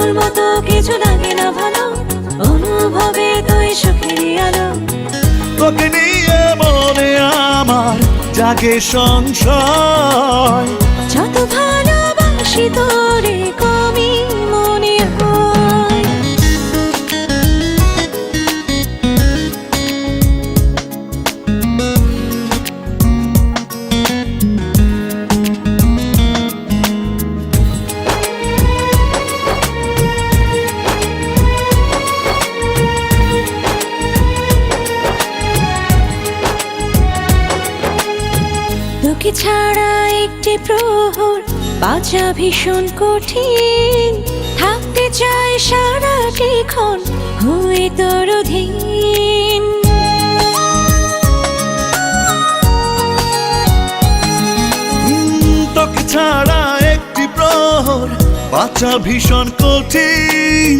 তোর মতো কিছু লাগে না ভালো। অনুভবে তুই আলো। তোকে নিয়ে মনে আমার জাগে সংশয়। যত ভালোবাসি তোরে তোকে ছাড়া একটি প্রহর বাঁচা ভীষণ কঠিন। থাকতে চাই সারাটি ক্ষণ হয়ে তোর অধীন তোকে ছাড়া একটি প্রহর বাঁচা ভীষণ কঠিন।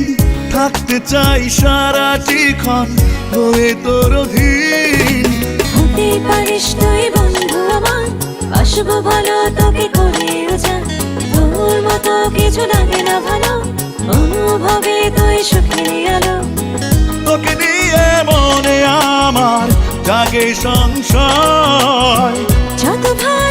থাকতে চাই সারাটি ক্ষণ হয়ে তোর অধীন আসব ভালো তোকে করে যা। তোর মতো কিছু লাগে না ভালো অনুভবে তুই সুখের আলো। তোকে দিয়ে মনে আমার জাগে সংশয়। যত ভালোবাসি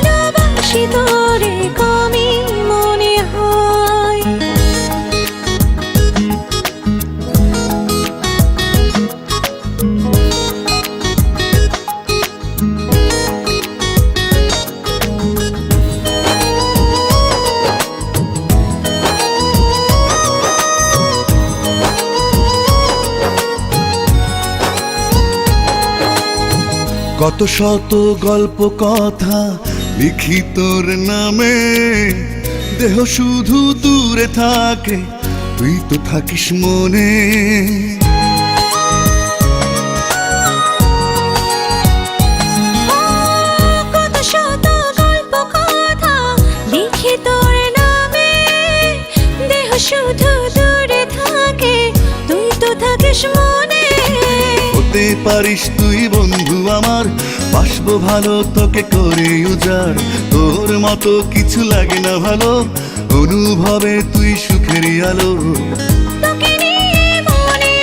কত শত গল্প কথা লিখি তোর নামে, দেহ শুধু দূরে থাকে, তুই তো থাকিস মনে। পারিস তুই বন্ধু আমার। বাসবো ভালো তোকে করে উজাড়। তোর মতো কিছু লাগে না ভালো। অনুভবে তুই সুখের আলো। মনে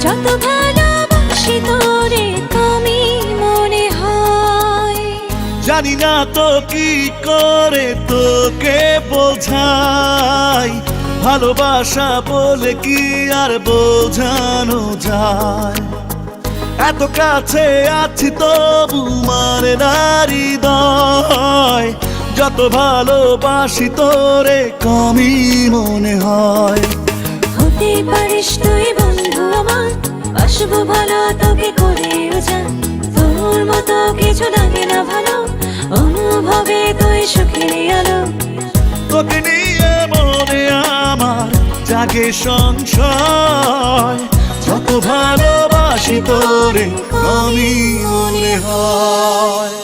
যত ভালোবাসি তোরে মনে হয়। জানি না তো কি করে তোকে বোঝাই ভালোবাসা বলে কি আর বোঝানো যায়? এত কাছে আছি তবু মানে নারী দয় যত ভালোবাসি তোরে কমই মনে হয়। হতে পারিস তুই বন্ধু আমার আসব ভালো তোকে করে যান তোর মতো কিছু লাগে না ভালো, অনুভবে তুই সুখের আলো। জাগে সংশয় যত ভালোবাসি তোরে আমি মনে হয়।